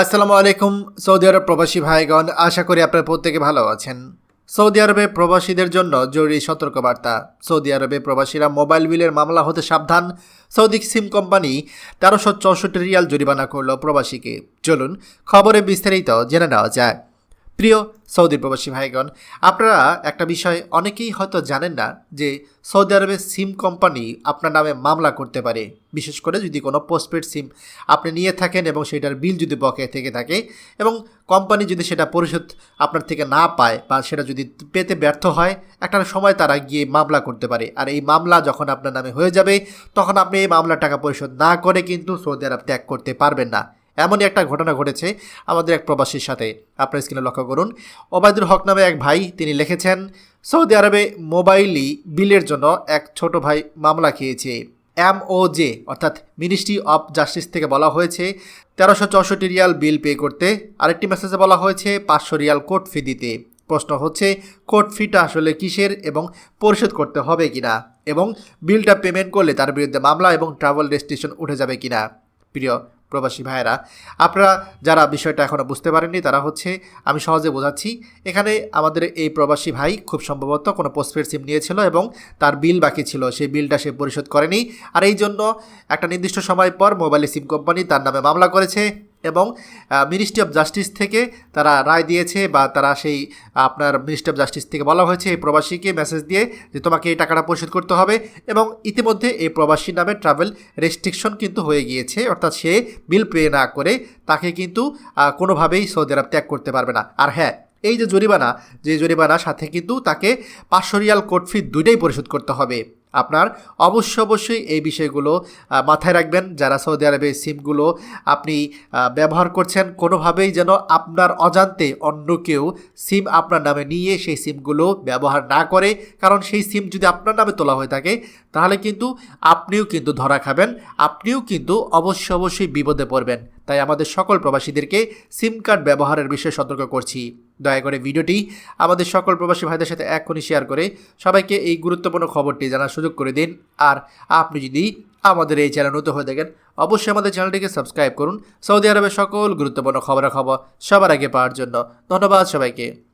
আসসালামু আলাইকুম, সৌদি আরব প্রবাসী ভাইগণ, আশা করি আপনারা প্রত্যেকে ভালো আছেন। সৌদি আরবে প্রবাসীদের জন্য জরুরি সতর্কবার্তা। সৌদি আরবে প্রবাসীরা মোবাইল বিলের মামলা হতে সাবধান। সৌদি সিম কোম্পানি তেরোশো চৌষট্টি রিয়াল জরিমানা করল প্রবাসীকে। চলুন খবরে বিস্তারিত জেনে নেওয়া যায় প্রিয় সৌদি প্রবাসী ভাইগণ, আপনারা একটা বিষয় অনেকেই হয়তো জানেন না যে সৌদি আরবের সিম কোম্পানি আপনার নামে মামলা করতে পারে। বিশেষ করে যদি কোনো পোস্টপেড সিম আপনি নিয়ে থাকেন এবং সেটার বিল যদি বকেয়া থেকে থাকে এবং কোম্পানি যদি সেটা পরিশোধ আপনার থেকে না পায় বা সেটা যদি পেতে ব্যর্থ হয়, একটা সময় তারা গিয়ে মামলা করতে পারে। আর এই মামলা যখন আপনার নামে হয়ে যাবে, তখন আপনি এই মামলার টাকা পরিশোধ না করে কিন্তু সৌদি আরব ত্যাগ করতে পারবেন না। এমনই একটা ঘটনা ঘটেছে আমাদের এক প্রবাসীর সাথে। আপনার স্ক্রিনে লক্ষ্য করুন। ওবায়দুল হক নামে এক ভাই, তিনি লিখেছেন, সৌদি আরবে মোবাইলই বিলের জন্য এক ছোট ভাই মামলা খেয়েছে। এম ও জে, অর্থাৎ মিনিস্ট্রি অফ জাস্টিস থেকে বলা হয়েছে, তেরোশো চৌষট্টি রিয়াল বিল পে করতে। আরেকটি মেসেজে বলা হয়েছে, পাঁচশো রিয়াল কোর্ট ফি দিতে। প্রশ্ন হচ্ছে, কোর্ট ফিটা আসলে কিসের এবং পরিশোধ করতে হবে কিনা? এবং বিলটা পেমেন্ট করলে তার বিরুদ্ধে মামলা এবং ট্রাভেল রেজিস্ট্রেশন উঠে যাবে কিনা? প্রিয় প্রবাসী ভাইয়েরা, আপনারা যারা বিষয়টা এখনও বুঝতে পারেননি, তারা হচ্ছে, আমি সহজে বোঝাচ্ছি, এখানে আমাদের এই প্রবাসী ভাই খুব সম্ভবত কোনো পোস্টপেড সিম নিয়েছিল এবং তার বিল বাকি ছিল, সেই বিলটা সে পরিশোধ করেনি। আর এই জন্য একটা নির্দিষ্ট সময় পর মোবাইলের সিম কোম্পানি তার নামে মামলা করেছে। এবং মিনিস্ট্রি অফ জাস্টিস থেকে তারা রায় দিয়েছে বা তারা সেই, আপনার মিনিস্ট্রি অফ জাস্টিস থেকে বলা হয়েছে এই প্রবাসীকে মেসেজ দিয়ে যে তোমাকে এই টাকাটা পরিশোধ করতে হবে এবং ইতিমধ্যে এই প্রবাসীর নামে ট্রাভেল রেস্ট্রিকশন কিন্তু হয়ে গিয়েছে, অর্থাৎ সে বিল পে না করে তাকে কিন্তু কোনোভাবেই সৌদি আরব ত্যাগ করতে পারবে না। আর হ্যাঁ এই যে জরিমানা, যে জরিমানার সাথে কিন্তু তাকে পাঁচশো রিয়াল কোর্ট ফি দুইটাই পরিশোধ করতে হবে। আপনার অবশ্য অবশ্যই এই বিষয়গুলো মাথায় রাখবেন যারা সৌদি আরবে সিমগুলো আপনি ব্যবহার করছেন। কোনোভাবেই যেন আপনার অজান্তে অন্য কেউ সিম আপনার নামে নিয়ে সেই সিমগুলো ব্যবহার না করে। কারণ সেই সিম যদি আপনার নামে তোলা হয়ে থাকে, তাহলে কিন্তু আপনিও কিন্তু ধরা খাবেন। আপনিও কিন্তু অবশ্য অবশ্যই বিপদে পড়বেন। তাই আমাদের সকল প্রবাসীদেরকে সিম কার্ড ব্যবহারের বিষয়ে সতর্ক করছি। দয়া করে ভিডিওটি আমাদের সকল প্রবাসী ভাইদের সাথে এখনই শেয়ার করে সবাইকে এই গুরুত্বপূর্ণ খবরটি জানার সুযোগ করে দিন। আর আপনি যদি আমাদের এই চ্যানেল নতুন হয়ে থাকেন, অবশ্যই আমাদের চ্যানেলটিকে সাবস্ক্রাইব করুন। সৌদি আরবের সকল গুরুত্বপূর্ণ খবরাখবর সবার আগে পাওয়ার জন্য। ধন্যবাদ সবাইকে।